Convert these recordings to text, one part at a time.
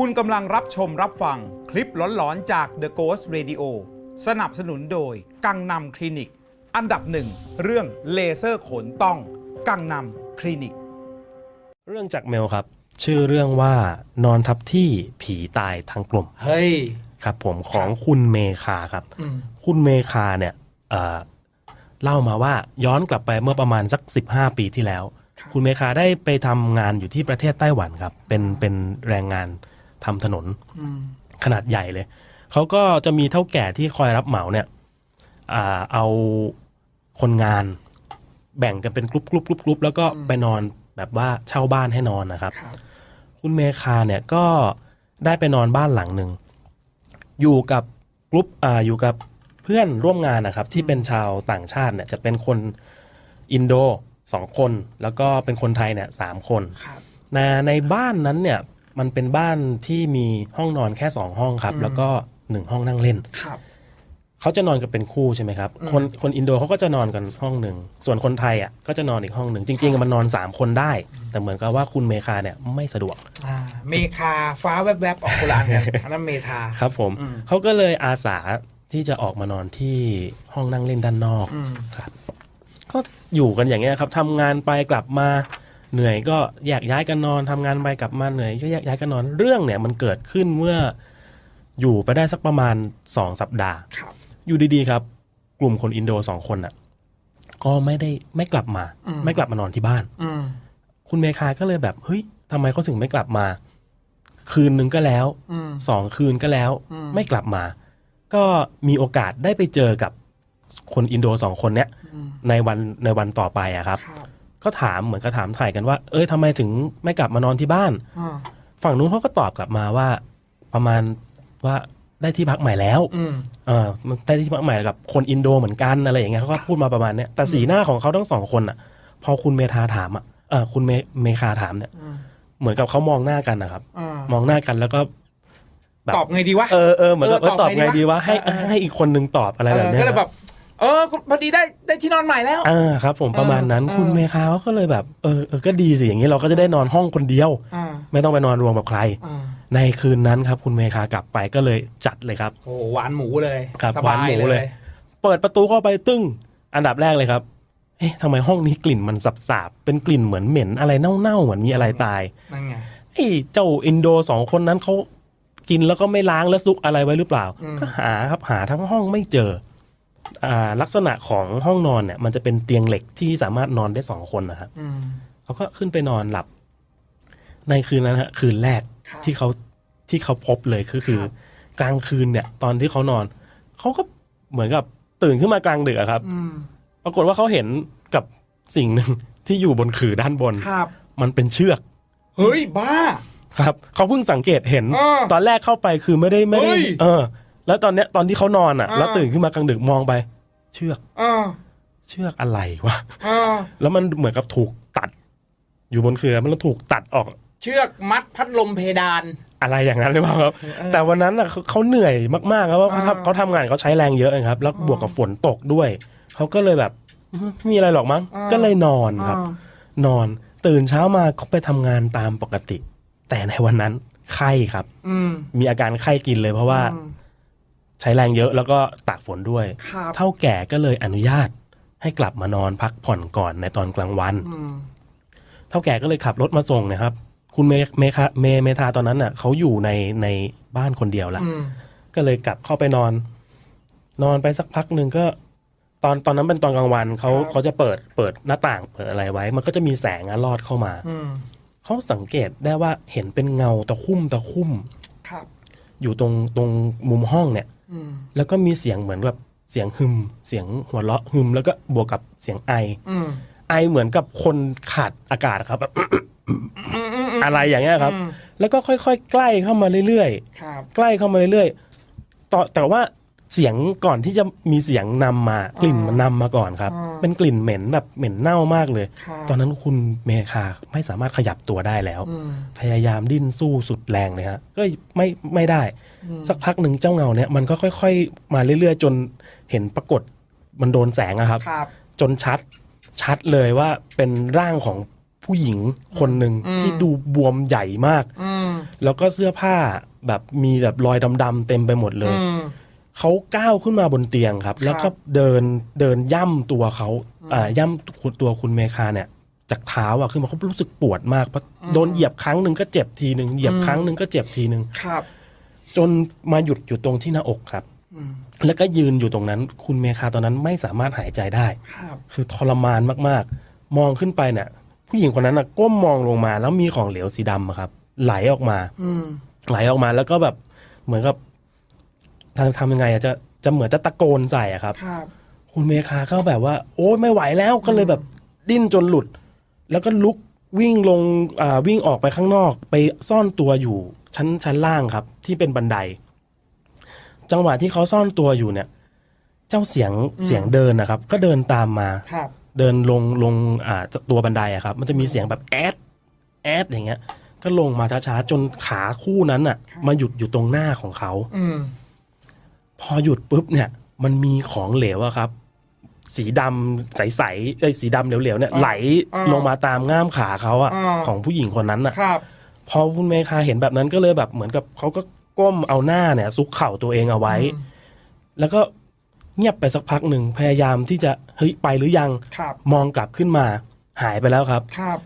คุณกำลังรับชมรับฟังคลิปหลอนๆจาก The Ghost Radio สนับสนุนโดย กังนำคลินิก อันดับหนึ่งเรื่องเลเซอร์ขนต้อง กังนำคลินิก เรื่องจากเมลครับ ชื่อเรื่องว่านอนทับที่ผีตายทั้งกลุ่มเฮ้ย ครับ ผมของคุณเมคาครับ อืม คุณเมคาเนี่ยเอ่อเล่ามาว่าย้อนกลับไปเมื่อประมาณสัก 15 ปีที่แล้ว คุณเมคาได้ไปทำงานอยู่ที่ประเทศไต้หวันครับ เป็นเป็นแรงงาน ทำถนนอืมขนาดใหญ่เลย เขาก็จะมีเท่าแก่ที่คอยรับเหมาเนี่ยอ่าเอาคนงาน แบ่งกันเป็นกรุ๊ปกรุ๊ปกรุ๊ปกรุ๊ปแล้วก็ไปนอนแบบว่าเช่าบ้านให้นอนนะครับครับ คุณเมคาเนี่ยก็ได้ไปนอนบ้านหลังหนึ่ง อยู่กับกรุ๊ปอ่าอยู่กับเพื่อนร่วมงานนะครับ ที่เป็นชาวต่างชาติเนี่ยจะเป็นคนอินโดสองคน แล้วก็เป็นคนไทยเนี่ยสามคนครับในในบ้านนั้นเนี่ย มันเป็นบ้านที่มีห้องนอนแค่สองห้องครับ แล้วก็หนึ่งห้องนั่งเล่นครับเขาจะนอนกันเป็นคู่ใช่ไหมครับ คนคนอินโดเขาก็จะนอนกันห้องหนึ่ง ส่วนคนไทยอะก็จะนอนอีกห้องหนึ่ง จริงๆมันนอนสามคนได้ แต่เหมือนกับว่าคุณเมคาเนี่ยไม่สะดวกอ่าเมคาฟ้าแวบๆออกโบราณกันอันนั้นเมทาครับผมอืมเขาก็เลยอาสาที่จะออกมานอนที่ห้องนั่งเล่นด้านนอกอืมครับ ก็อยู่กันอย่างเงี้ยครับทำงานไปกลับมา เหนื่อยก็แยกย้ายกันนอนทำงานไปกลับมาเหนื่อยก็แยกย้ายกันนอนเรื่องเนี่ยมันเกิดขึ้นเมื่ออยู่ไปได้สักประมาณสองสัปดาห์ครับอยู่ดีๆครับ กลุ่มคนอินโดสองคนอะ ก็ไม่ได้ไม่กลับมาอืมไม่กลับมานอนที่บ้านอืมคุณเมคาก็เลยแบบเฮ้ยทำไมเขาถึงไม่กลับมา คืนนึงก็แล้วอืมสองคืนก็แล้วอืมไม่กลับมา ก็มีโอกาสได้ไปเจอกับคนอินโดสองคนเนี้ยอืมในวันในวันต่อไปอะครับครับ ก็ถามเหมือนกับถามถ่ายกันว่า เอ้ยทำไมถึงไม่กลับมานอนที่บ้านอ่าฝั่งนู้นเขาก็ตอบกลับมาว่า ประมาณว่าได้ที่พักใหม่แล้วอืมเออมันได้ที่พักใหม่กับคนอินโดเหมือนกันอะไรอย่างเงี้ยเขาก็พูดมาประมาณเนี้ยแต่สีหน้าของเขาทั้งสองคนอะ พอคุณเมธาถามอะเออคุณเมเมคาถามเนี่ยอืมเหมือนกับเขามองหน้ากันนะครับอ่ามองหน้ากันแล้วก็แบบตอบไงดีวะเออเออเหมือนกับเออว่าตอบไงดีวะให้เออเออให้อีกคนนึงตอบอะไรแบบเนี้ยก็เลยแบบ เออพอดีได้ได้ที่นอนใหม่แล้ว อ่าครับ ผมประมาณนั้นเออคุณเมคาเขาก็เลยแบบเออเออก็ดีสิอย่างนี้เราก็จะได้นอนห้องคนเดียวอ่าไม่ต้องไปนอนรวมกับใครอ่าในคืนนั้นครับคุณเมคากลับไปก็เลยจัดเลยครับโอ้โหหวานหมูเลยครับสหวาบานหมูยเลย เปิดประตูเข้าไปตึ้งอันดับแรกเลยครับเอ๊ะทำไมห้องนี้กลิ่นมันสาบๆเป็นกลิ่นเหมือนเหม็นอะไรเน่าๆเหมือนมีอะไรตายนั่นไงไอ้เจ้าอินโดสองคนนั้นเขากินแล้วก็ไม่ล้างแล้วซุกอะไรไว้หรือเปล่าอืมก็หาครับหาทั้งห้องไม่เจออ่า ลักษณะของห้องนอนเนี่ย มันจะเป็นเตียงเหล็กที่สามารถนอนได้สองคนนะครับอืมเขาก็ขึ้นไปนอนหลับ ในคืนนั้นฮะคืนแรกครับที่เขาที่เขาพบเลยคือคือครับกลางคืนเนี่ย ตอนที่เขานอน เขาก็เหมือนกับตื่นขึ้นมากลางดึกอะครับอืมปรากฏว่าเขาเห็นกับสิ่งหนึ่งที่อยู่บนขื่อด้านบนครับมันเป็นเชือก เฮ้ยบ้า ครับ เขาเพิ่งสังเกตเห็นอ่าตอนแรกเข้าไปคือไม่ได้ไม่ได้เฮ้ยเออ แล้วตอนเนี้ยตอนที่เขานอนอะอ่าแล้วตื่นขึ้นมากลางดึกมองไป เชือกอ่าเชือกอะไรวะอ่าแล้วมันเหมือนกับถูกตัด อยู่บนเขื่อมันแล้วถูกตัดออก เชือกมัดพัดลมเพดาน อะไรอย่างนั้นหรือเปล่าครับ แต่วันนั้นอะเขาเขาเหนื่อยมากๆครับว่าเขาอ่าทำเขาทำงานเขาใช้แรงเยอะนะครับ แล้วบวกกับฝนตกด้วยเขาก็เลยแบบไม่มีอะไรหรอกมั้งก็เลยนอนครับอ่านอนตื่นเช้ามาเขาไปทำงานตามปกติ แต่ในวันนั้นไข้ครับ อืมมีอาการไข้กินเลยเพราะว่าอืม ใช้แรงเยอะแล้วก็ตากฝนด้วยครับเท่าแก่ก็เลยอนุญาตให้กลับมานอนพักผ่อนก่อนในตอนกลางวันอืมเท่าแก่ก็เลยขับรถมาส่งนะครับ คุณเมเมคาเมเมทาตอนนั้นน่ะเขาอยู่ในในบ้านคนเดียวละอืมก็เลยกลับเข้าไปนอน นอนไปสักพักหนึ่งก็ ตอนตอนนั้นเป็นตอนกลางวันเขาเขาจะเปิดเปิดหน้าต่างเปิดอะไรไว้ มันก็จะมีแสงอะลอดเข้ามาอืมเขาสังเกตได้ว่าเห็นเป็นเงาตะคุ่มตะคุ่มครับอยู่ตรงตรงมุมห้องเนี่ยอืม แล้วก็มีเสียงเหมือนแบบเสียงหึม เสียงหัวเราะหึม แล้วก็บวกกับเสียงไออืมไอเหมือนกับคนขาดอากาศครับแบบอืมอืมอะไรอย่างเงี้ยครับอืมแล้วก็ค่อยๆใกล้เข้ามาเรื่อยครับๆใกล้เข้ามาเรื่อยๆต่อแต่ว่า เสียงก่อนที่จะมีเสียงนำมากลิ่นมันนำมาก่อนครับ เป็นกลิ่นเหม็นแบบเหม็นเน่ามากเลยครับตอนนั้นคุณเมคาไม่สามารถขยับตัวได้แล้วอืมพยายามดิ้นสู้สุดแรงเลยฮะก็ไม่ไม่ได้ สักพักหนึ่งเจ้าเงาเนี่ยมันก็ค่อย ๆ มาเรื่อยๆ จนเห็นปรากฏมันโดนแสงอะครับครับจนชัดชัดเลยว่าเป็นร่างของผู้หญิงคนหนึ่งอืมที่ดูบวมใหญ่มากอืมแล้วก็เสื้อผ้าแบบมีแบบรอยดำๆเต็มไปหมดเลยอืม เขาก้าวขึ้นมาบนเตียงครับ แล้วก็เดินเดินย่ำตัวเขาอ่าย่ำคุณตัวคุณเมคาเนี่ย จากเท้าอะขึ้นมาเขารู้สึกปวดมากเพราะโดนเหยียบครั้งหนึ่งก็เจ็บทีหนึ่งเหยียบครั้งหนึ่งก็เจ็บทีหนึ่งครับ จนมาหยุดอยู่ตรงที่หน้าอกครับอืมแล้วก็ยืนอยู่ตรงนั้น คุณเมคาตอนนั้นไม่สามารถหายใจได้ครับคือทรมานมากๆ มองขึ้นไปเนี่ยผู้หญิงคนนั้นนะก้มมองลงมาแล้วมีของเหลวสีดำอะครับ ไหลออกมาอืมไหลออกมาแล้วก็แบบเหมือนกับ ทางทำยังไงอะจะจะเหมือนจะตะโกนใส่อะครับ ครับ คุณเมคาก็แบบว่า โอ้ยไม่ไหวแล้วก็เลยแบบดิ้นจนหลุด แล้วก็ลุกวิ่งลงอ่าวิ่งออกไปข้างนอก ไปซ่อนตัวอยู่ชั้นชั้นล่างครับ ที่เป็นบันได จังหวะที่เขาซ่อนตัวอยู่เนี่ย เจ้าเสียงเสียงเดินนะครับ ก็เดินตามมา ครับ เดินลงลงอ่าตัวบันไดอะครับ มันจะมีเสียงแบบแอดแอดอย่างเงี้ย ก็ลงมาช้าๆจนขาคู่นั้นอะมาหยุดอยู่ตรงหน้าของเขา อืม พอหยุดปุ๊บเนี่ยมันมีของเหลวอะครับ สีดำใสๆเอ้ยสีดำเหลวๆเนี่ยอ่าไหลอ่าลงมาตามง่ามขาเขาอะอ่า ของผู้หญิงคนนั้นอะ ครับ พอคุณเมคาเห็นแบบนั้นก็เลยแบบเหมือนกับเขาก็ก้มเอาหน้าเนี่ย ซุกเข่าตัวเองเอาไว้ อืม แล้วก็เงียบไปสักพักหนึ่งพยายามที่จะเฮ้ยไปหรือยังครับมองกลับขึ้นมาหายไปแล้วครับ ครับ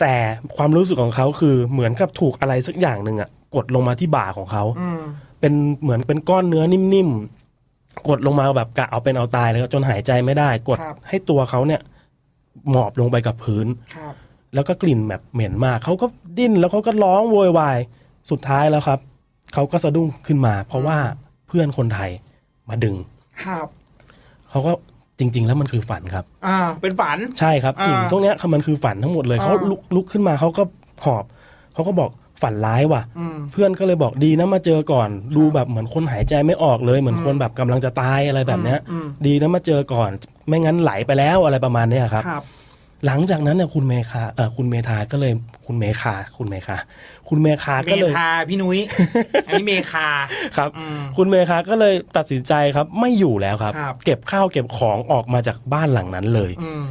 แต่ความรู้สึกของเขาคือเหมือนกับถูกอะไรสักอย่างหนึ่งอะกดลงมาที่บ่าของเขา อืม เป็นเหมือนเป็นก้อนเนื้อนิ่มๆ กดลงมาแบบกะเอาเป็นเอาตายเลยครับจนหายใจไม่ได้ กดครับ ให้ตัวเขาเนี่ย หมอบลงไปกับพื้น ครับ แล้วก็กลิ่นแบบเหม็นมากเขาก็ดิ้นแล้วเขาก็ร้องโวยวายสุดท้ายแล้วครับเขาก็สะดุ้งขึ้นมา เพราะว่าเพื่อนคนไทยมาดึงครับ เขาก็จริง ๆ แล้วมันคือฝันครับ อ่า เป็นฝัน ใช่ครับ อ่าสิ่งพวกเนี้ยมันคือฝันทั้งหมดเลยอ่า เขาลุกลุกขึ้นมาเขาก็หอบเขาก็บอก ฝันร้ายว่ะอืมเพื่อนก็เลยบอกดีนะมาเจอก่อน ดูแบบเหมือนคนหายใจไม่ออกเลย เหมือนคนแบบกำลังจะตายอะไรแบบเนี้ยอืมดีนะมาเจอก่อน ไม่งั้นไหลไปแล้วอะไรประมาณเนี้ยครับครับหลังจากนั้นเนี่ยคุณเมคาเออคุณเมธาก็เลยคุณเมคาคุณเมคาคุณเมคาเมก็เลยคาพี่นุ้ยอันนี้เมคาครับอืมคุณเมคาก็เลยตัดสินใจครับ ไม่อยู่แล้วครับครับ เก็บข้าวเก็บของออกมาจากบ้านหลังนั้นเลยอืม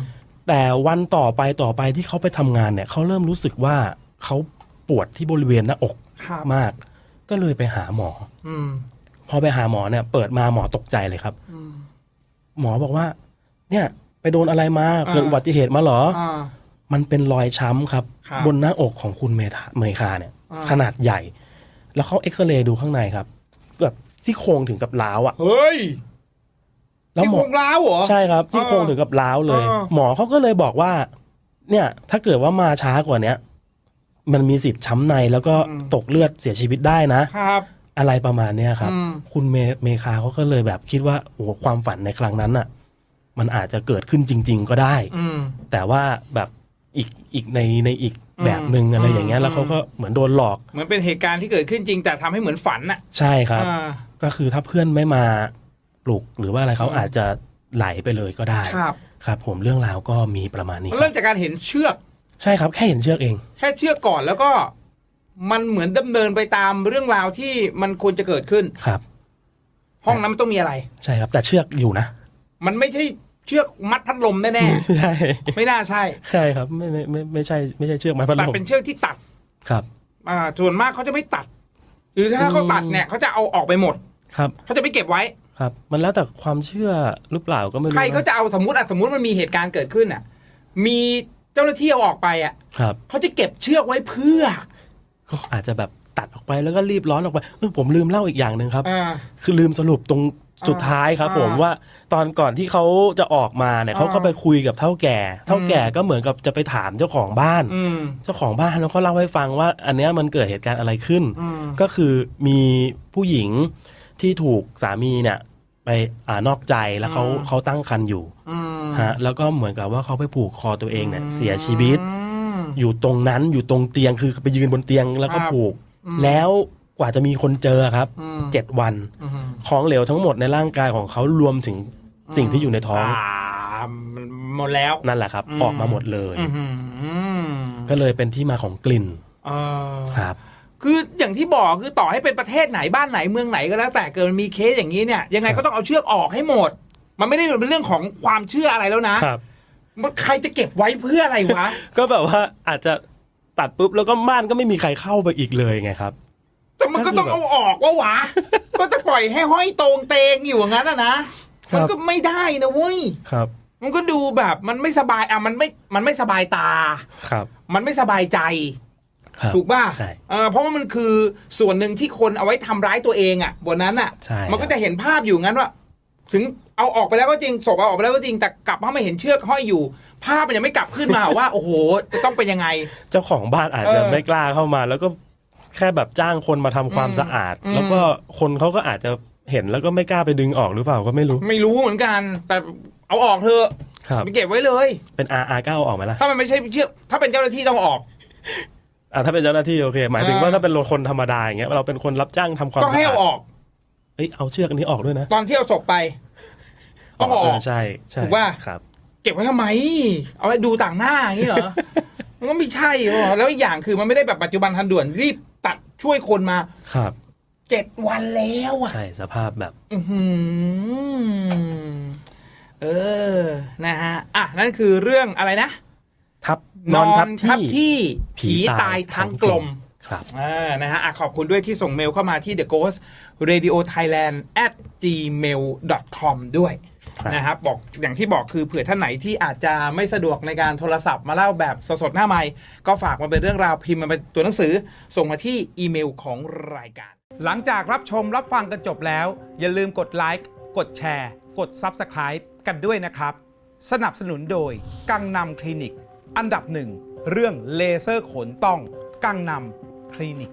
แต่วันต่อไปต่อไปที่เขาไปทำงานเนี่ยเขาเริ่มรู้สึกว่าเขา ปวดที่บริเวณหน้าอกครับมาก ก็เลยไปหาหมอ อืมพอไปหาหมอเนี่ย เปิดมาหมอตกใจเลยครับอืมหมอบอกว่า เนี่ย ไปโดนอะไรมาอ่าเกิดอุบัติเหตุมาเหรออ่ามันเป็นรอยช้ำครับครับ บนหน้าอกของคุณเมธาเมคาเนี่ยอ่าขนาดใหญ่ แล้วเขาเอ็กซเรย์ดูข้างในครับแบบซี่โครงถึงกับล้าวอะเฮ้ยแล้วที่หมโคอรงล้าวเหรอใช่ครับซี่โครงอ่าถึงกับล้าวเลยอ่าหมอเขาก็เลยบอกว่า เนี่ย ถ้าเกิดว่ามาช้ากว่าเนี้ย มันมีสิทธิ์ช้ำในแล้วก็ตกเลือดเสียชีวิตได้นะครับ อะไรประมาณเนี้ยครับอืมคุณเมเมคาเขาก็เลยแบบคิดว่าโอ้โหความฝันในครั้งนั้นน่ะ มันอาจจะเกิดขึ้นจริง ๆ ก็ได้อืมแต่ว่าแบบอีกอีกในในอีกแบบหนึ่งอะไรอย่างเงี้ยอืมแล้วเขาก็เหมือนโดนหลอก เหมือนเป็นเหตุการณ์ที่เกิดขึ้นจริง แต่ทำให้เหมือนฝันน่ะ ใช่ครับอ่าก็คือถ้าเพื่อนไม่มาปลุกหรือว่าอะไรเขาอืมอาจจะไหลไปเลยก็ได้ครับ ครับ ผมเรื่องราวก็มีประมาณนี้คเริ่รัมบจากการเห็นเชือก ใช่ครับแค่เห็นเชือกเอง แค่เชือกก่อนแล้วก็มันเหมือนดำเนินไปตามเรื่องราวที่มันควรจะเกิดขึ้น ครับ ห้องนั้นมันต้องมีอะไร ใช่ครับ แต่เชือกอยู่นะ มันไม่ใช่เชือกมัดพัดลมแน่ใช่ๆ ไม่น่าใช่ใช่ครับไม่ไม่ไม่ไม่ใช่ไม่ใช่เชือกไม้พัดแต่ลมเป็นเชือกที่ตัด ครับ อ่า ส่วนมากเขาจะไม่ตัด หรือถ้าเขาตัดเนี่ยเขาจะเอาออกไปหมดครับเขาจะไม่เก็บไว้ ครับ มันแล้วแต่ความเชื่อหรือเปล่าก็ไม่รู้ใครเขานะจะเอาสมมติอะสมมติมันมีเหตุการณ์เกิดขึ้นอะ มี เจ้าหน้าที่เอาออกไปอะครับเขาจะเก็บเชือกไว้เพื่อ ก็อาจจะแบบตัดออกไปแล้วก็รีบร้อนออกไปเออผมลืมเล่าอีกอย่างหนึ่งครับอ่าคือลืมสรุปตรงสุดท้ายครับอ่าผมว่าตอนก่อนที่เขาจะออกมาเนี่ยอ่าเขาก็ไปคุยกับเท่าแก่ เท่าแก่ก็เหมือนกับจะไปถามเจ้าของบ้านอืมเจ้าของบ้านแล้วเขาเล่าให้ฟังว่า อันเนี้ยมันเกิดเหตุการณ์อะไรขึ้นอืมก็คือมีผู้หญิงที่ถูกสามีเนี่ย ไปอ่านอกใจแล้วเขาอืมเขาตั้งครรภ์อยู่อืม ฮะแล้วก็เหมือนกับว่าเขาไปผูกคอตัวเองเนี่ยเสียชีวิตอืมอยู่ตรงนั้นอยู่ตรงเตียงคือไปยืนบนเตียงแล้วก็ครับผูกอืมแล้วกว่าจะมีคนเจอครับอืมเจ็ดวันอืมของเหลวทั้งหมดในร่างกายของเขารวมถึงสิ่งที่อยู่ในท้องอ่าหมดแล้วนั่นแหละครับอืมออกมาหมดเลยอืมอืมก็เลยเป็นที่มาของกลิ่นเออครับคืออย่างที่บอกคือต่อให้เป็นประเทศไหนบ้านไหนเมืองไหนก็แล้วแต่เกิดมันมีเคสอย่างนี้เนี่ยยังไงครับก็ต้องเอาเชือกออกให้หมด มันไม่ได้เป็นเรื่องของความเชื่ออะไรแล้วนะครับ มันใครจะเก็บไว้เพื่ออะไรวะ ก็แบบว่าอาจจะตัดปุ๊บแล้วก็บ้านก็ไม่มีใครเข้าไปอีกเลยไงครับ แต่มันก็ต้องเอาออกว่าวะ ก็จะปล่อยให้ห้อยตรงเตงอยู่อย่างนั้นอะนะ ครับ มันก็ไม่ได้นะเว้ย ครับ มันก็ดูแบบมันไม่สบายอะมันไม่ มันไม่สบายตา ครับ มันไม่สบายใจ ครับ ถูกป่ะใช่เออเพราะว่ามันคือส่วนหนึ่งที่คนเอาไว้ทำร้ายตัวเองอะบนนั้นอะ ใช่มันก็จะเห็นภาพอยู่งั้นว่า ถึง เอาออกไปแล้วก็จริงศพเอาออกไปแล้วก็จริงแต่กลับมาไม่เห็นเชือกห้อยอยู่ ภาพมันยังไม่กลับขึ้นมา ว่า โอ้โห จะต้องเป็นยังไง เจ้าของบ้านอาจจะเออไม่กล้าเข้ามา แล้วก็แค่แบบจ้างคนมาทำความอืมสะอาดอืมแล้วก็คนเขาก็อาจจะเห็นแล้วก็ไม่กล้าไปดึงออกหรือเปล่าก็ไม่รู้ ไม่รู้เหมือนกัน แต่เอาออกเถอะครับไปเก็บไว้เลย เป็น R R 9ออกไหมล่ะถ้ามันไม่ใช่เชือกถ้าเป็นเจ้าหน้าที่ต้องเอาออกอะถ้าเป็นเจ้าหน้าที่โอเค หมายถึงว่าอ่าถ้าเป็นคนธรรมดาอย่างเงี้ยเราเป็นคนรับจ้างทำความต้องสะให้อาเอาดออกเอ้ยเอาเชือกอันนี้ออกด้วยนะ ตอนที่เอาศพไป ต้องเอาออกเใช่ใช่ถูกป่ะครับ เก็บไว้ทำไม เอาไว้ดูต่างหน้าอย่างนี้เหรอมันก็ไม่ใช่หรอแล้วอีกอย่างคือมันไม่ได้แบบปัจจุบันทันด่วนรีบตัดช่วยคนมาครับเจ็ดวันแล้วอะใช่สภาพแบบอื้อหือเออนะฮะอะนั่นคือเรื่องอะไรนะทับนอนทับที่ที่ผีตายทั้งกลมครับอ่านะฮะอะขอบคุณด้วยที่ส่งเมลเข้ามาที่ the ghost radio thailand at gmail com ด้วยครับ นะครับบอกอย่างที่บอกคือเผื่อท่านไหนที่อาจจะไม่สะดวกในการโทรศัพท์มาเล่าแบบสดๆหน้าไมค์ก็ฝากมาเป็นเรื่องราวพิมพ์มาเป็นตัวหนังสือ ส่งมาที่อีเมลของรายการ หลังจากรับชมรับฟังกันจบแล้ว อย่าลืมกดไลค์กดแชร์ กด Subscribe กันด้วยนะครับ สนับสนุนโดยกังนำคลินิก อันดับหนึ่งเรื่องเลเซอร์ขนต้องกังนำคลินิก